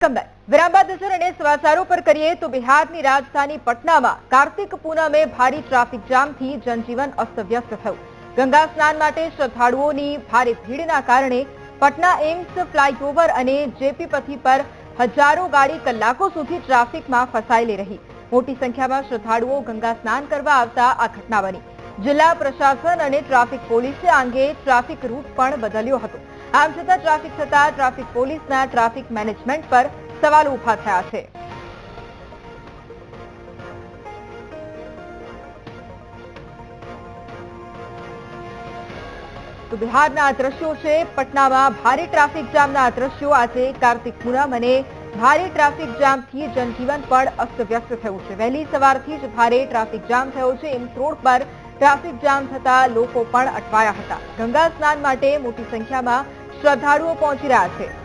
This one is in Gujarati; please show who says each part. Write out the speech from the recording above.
Speaker 1: બાદ નજર અને સમાચારો પર કરીએ તો બિહારની રાજધાની પટનામાં કાર્તિક પૂનમે ભારે ટ્રાફિક જામથી જનજીવન અસ્તવ્યસ્ત થયું. ગંગા સ્નાન માટે શ્રદ્ધાળુઓની ભારે ભીડના કારણે પટના એમ્સ ફ્લાયઓવર અને જેપી પથી પર હજારો ગાડી કલાકો સુધી ટ્રાફિકમાં ફસાયેલી રહી. મોટી સંખ્યામાં શ્રદ્ધાળુઓ ગંગા સ્નાન કરવા આવતા આ ઘટના બની. જિલ્લા પ્રશાસન અને ટ્રાફિક પોલીસે અંગે ટ્રાફિક રૂટ પણ બદલ્યો હતો. આમ છતાં ટ્રાફિક થતા ટ્રાફિક પોલીસના ટ્રાફિક મેનેજમેન્ટ પર સવાલ ઊભા થયા છે. તો બિહારના આ દ્રશ્યો છે, પટનામાં ભારે ટ્રાફિક જામના આ દ્રશ્યો. આજે કાર્તિક પૂનમ અને ભારે ટ્રાફિક જામથી જનજીવન પણ અસ્તવ્યસ્ત થયું છે. વહેલી સવારથી જ ભારે ટ્રાફિક જામ થયો છે. એમ્સ રોડ પર ટ્રાફિક જામ થતા લોકો પણ અટવાયા હતા. ગંગા સ્નાન માટે મોટી સંખ્યામાં શ્રદ્ધાળુઓ પહોંચી રહ્યા છે.